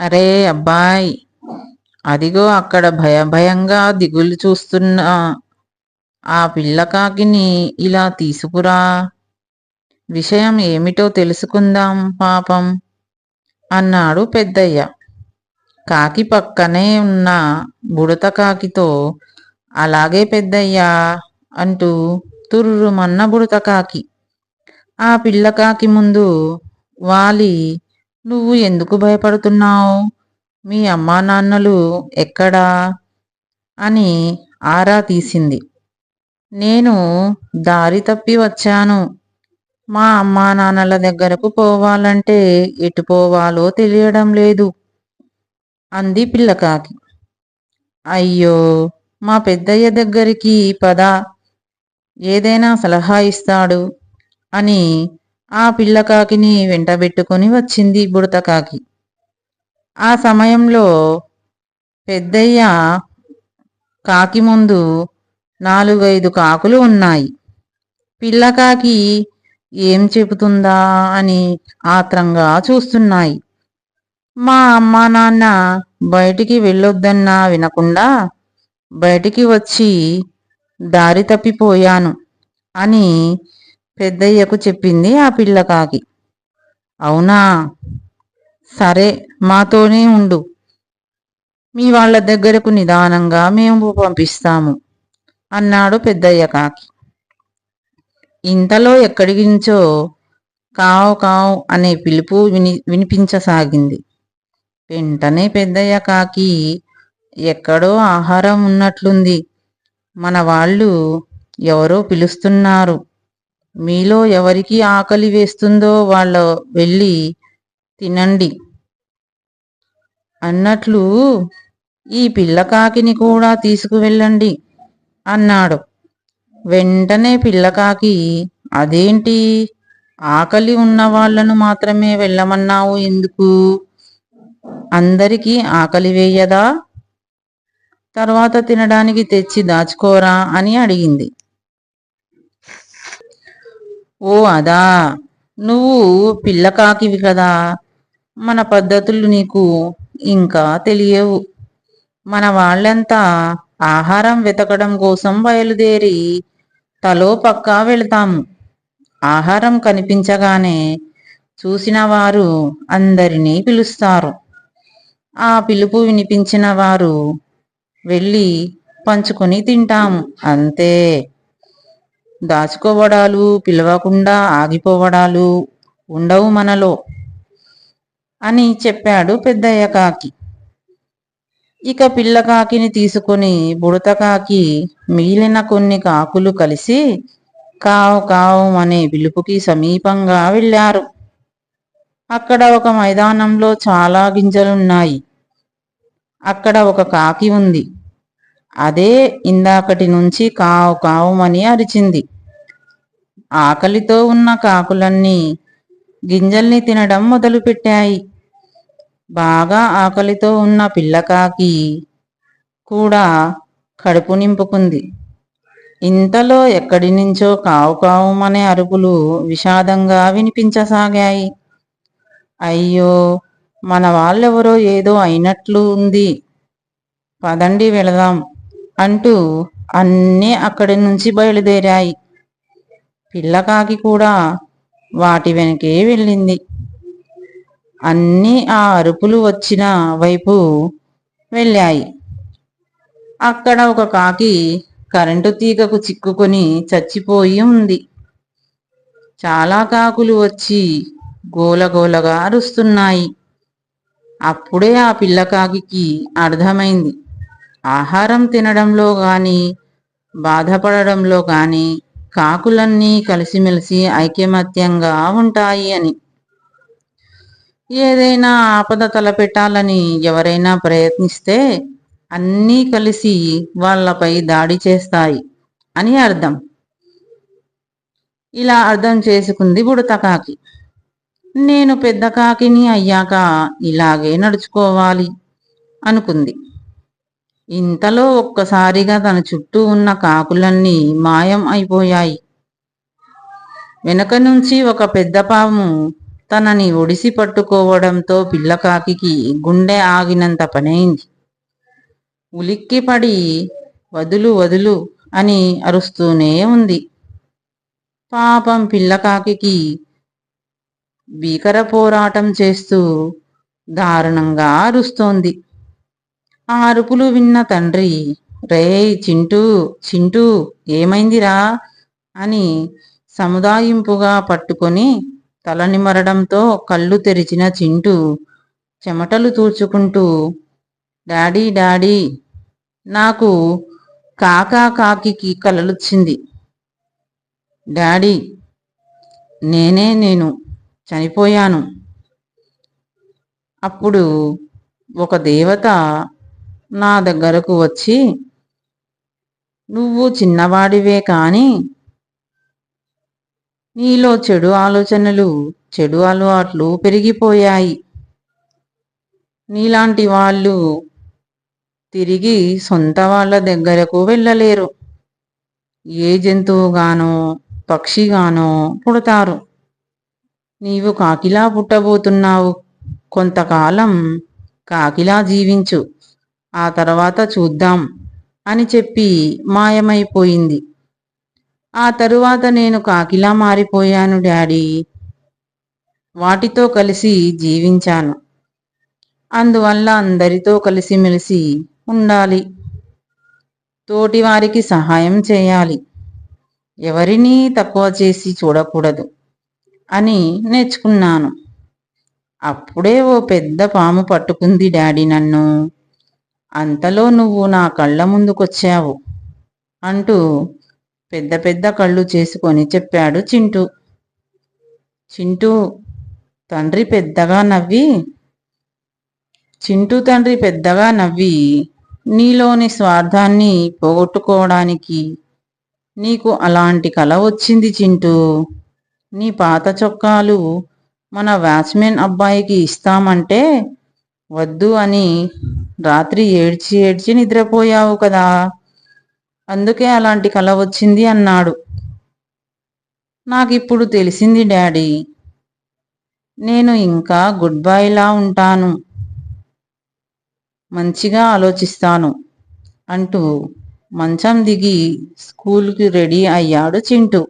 అరే అబ్బాయ్ అదిగో అక్కడ భయభయంగా దిగులు చూస్తున్న ఆ పిల్లకాకిని ఇలా తీసుకురా. విషయం ఏమిటో తెలుసుకుందాం పాపం అన్నాడు పెద్దయ్య. కాకి పక్కనే ఉన్న బుడత కాకితో అలాగే పెద్దయ్యా అంటూ తుర్రుమన్న బుడత కాకి. ఆ పిల్లకాకి ముందు వాలి నువ్వు ఎందుకు భయపడుతున్నావు? మీ అమ్మా నాన్నలు ఎక్కడా? అని ఆరా తీసింది. నేను దారి తప్పి వచ్చాను. మా అమ్మా నాన్నల దగ్గరకు పోవాలంటే ఎటు పోవాలో తెలియడం లేదు అంది పిల్లకాకి. అయ్యో మా పెద్దయ్య దగ్గరికి పద ఏదైనా సలహా ఇస్తాడు అని ఆ పిల్లకాకిని వెంటబెట్టుకొని వచ్చింది బుడతకాకి ఆ సమయంలో పెద్దయ్య కాకి ముందు నాలుగైదు కాకులు ఉన్నాయి. పిల్లకాకి ఏం చెబుతుందా అని ఆత్రంగా చూస్తున్నాయి. మా అమ్మా నాన్న బయటికి వెళ్ళొద్దన్నా వినకుండా బయటికి వచ్చి దారి తప్పిపోయాను అని పెద్దయ్యకు చెప్పింది ఆ పిల్లకాకి. అవునా? సరే మాతోనే ఉండు. మీ వాళ్ళ దగ్గరకు నిదానంగా మేము పంపిస్తాము అన్నాడు పెద్దయ్య కాకి. ఇంతలో ఎక్కడి నుంచో కావు కావు అనే పిలుపు విని వినిపించసాగింది. వెంటనే పెద్దయ్య కాకి ఎక్కడో ఆహారం ఉన్నట్లుంది. మన వాళ్ళు ఎవరో పిలుస్తున్నారు. మీలో ఎవరికి ఆకలి వేస్తుందో వాళ్ళ వెళ్ళి తినండి. అన్నట్లు ఈ పిల్లకాకిని కూడా తీసుకువెళ్ళండి అన్నాడు. వెంటనే పిల్లకాకి అదేంటి? ఆకలి ఉన్న వాళ్ళను మాత్రమే వెళ్ళమన్నావు ఎందుకు? అందరికీ ఆకలి వేయదా? తర్వాత తినడానికి తెచ్చి దాచుకోరా? అని అడిగింది. ఓ అదా నువ్వు పిల్లకాకివి కదా. మన పద్ధతులు నీకు ఇంకా తెలియవు. మన వాళ్ళంతా ఆహారం వెతకడం కోసం బయలుదేరి తలో పక్కా వెళతాము. ఆహారం కనిపించగానే చూసిన వారు అందరినీ పిలుస్తారు. ఆ పిలుపు వినిపించిన వారు వెళ్ళి పంచుకొని తింటాము అంతే. దాచుకోవడాలు పిలవకుండా ఆగిపోవడాలు ఉండవు మనలో అని చెప్పాడు పెద్దయ్య కాకి. ఇక పిల్లకాకిని తీసుకుని బుడతకాకి మిగిలిన కొన్ని కాకులు కలిసి కావు కావు అనే పిలుపుకి సమీపంగా వెళ్ళారు. అక్కడ ఒక మైదానంలో చాలా గింజలున్నాయి. అక్కడ ఒక కాకి ఉంది. అదే ఇందాకటి నుంచి కావు కావుమని అరిచింది. ఆకలితో ఉన్న కాకులన్నీ గింజల్ని తినడం మొదలుపెట్టాయి. బాగా ఆకలితో ఉన్న పిల్లకాకి కూడా కడుపు నింపుకుంది. ఇంతలో ఎక్కడి నుంచో కావు కావుమనే అరుపులు విషాదంగా వినిపించసాగాయి. అయ్యో మన వాళ్ళెవరో ఏదో అయినట్లు ఉంది. పదండి వెళదాం. అంటూ అన్నీ అక్కడి నుంచి బయలుదేరాయి. పిల్లకాకి కూడా వాటి వెనకే వెళ్ళింది. అన్నీ ఆ అరుపులు వచ్చిన వైపు వెళ్ళాయి. అక్కడ ఒక కాకి కరెంటు తీగకు చిక్కుకొని చచ్చిపోయి ఉంది. చాలా కాకులు వచ్చి గోలగోలగా అరుస్తున్నాయి. అప్పుడే ఆ పిల్లకాకి అర్థమైంది. ఆహారం తినడంలో గాని బాధపడడంలో గాని కాకులన్నీ కలిసిమెలిసి ఐకమత్యంగా ఉంటాయి అని. ఏదైనా ఆపద తలపెట్టాలని ఎవరైనా ప్రయత్నిస్తే అన్నీ కలిసి వాళ్ళపై దాడి చేస్తాయి అని అర్థం. ఇలా అర్థం చేసుకుంది బుడతకాకి నేను పెద్ద కాకిని అయ్యాక ఇలాగే నడుచుకోవాలి అనుకుంది. ఇంతలో ఒక్కసారిగా తన చుట్టూ ఉన్న కాకులన్నీ మాయం అయిపోయాయి. వెనక నుంచి ఒక పెద్ద పాము తనని ఒడిసి పట్టుకోవడంతో పిల్లకాకి గుండె ఆగినంత పనైంది. ఉలిక్కిపడి వదులు వదులు అని అరుస్తూనే ఉంది. పాపం పిల్లకాకి భీకర పోరాటం చేస్తూ దారుణంగా అరుస్తోంది. ఆ అరుపులు విన్న తండ్రి రే చింటూ చింటూ ఏమైందిరా? అని సముదాయింపుగా పట్టుకొని తలనిమరడంతో కళ్ళు తెరిచిన చింటూ చెమటలు తూర్చుకుంటూ డాడీ డాడీ నాకు కాకా కాకి కలలుచ్చింది. డాడీ నేనే నేను చనిపోయాను. అప్పుడు ఒక దేవత నా దగ్గరకు వచ్చి నువ్వు చిన్నవాడివే కాని నీలో చెడు ఆలోచనలు చెడు అలవాట్లు పెరిగిపోయాయి. నీలాంటి వాళ్ళు తిరిగి సొంత వాళ్ళ దగ్గరకు వెళ్ళలేరు. ఏ జంతువుగానో పక్షిగానో పుడతారు. నీవు కాకిలా పుట్టబోతున్నావు. కొంతకాలం కాకిలా జీవించు. ఆ తర్వాత చూద్దాం అని చెప్పి మాయమైపోయింది. ఆ తరువాత నేను కాకిలా మారిపోయాను డాడీ. వాటితో కలిసి జీవించాను. అందువల్ల అందరితో కలిసిమెలిసి ఉండాలి. తోటివారికి సహాయం చేయాలి. ఎవరినీ తక్కువ చేసి చూడకూడదు అని నేర్చుకున్నాను. అప్పుడే ఓ పెద్ద పాము పట్టుకుంది డాడీ నన్ను. అంతలో నువ్వు నా కళ్ళ ముందుకొచ్చావు అంటూ పెద్ద పెద్ద కళ్ళు చేసుకొని చెప్పాడు చింటూ. చింటూ తండ్రి పెద్దగా నవ్వి చింటూ తండ్రి పెద్దగా నవ్వి నీలోని స్వార్థాన్ని పోగొట్టుకోవడానికి నీకు అలాంటి కల వచ్చింది చింటూ. నీ పాత చొక్కాలు మన వాచ్మెన్ అబ్బాయికి ఇస్తామంటే వద్దు అని రాత్రి ఏడ్చి ఏడ్చి నిద్రపోయావు కదా. అందుకే అలాంటి కల వచ్చింది అన్నాడు. నాకిప్పుడు తెలిసింది డాడీ నేను ఇంకా గుడ్ బాయ్లా ఉంటాను. మంచిగా ఆలోచిస్తాను అంటూ మంచం దిగి స్కూల్కి రెడీ అయ్యాడు చింటూ.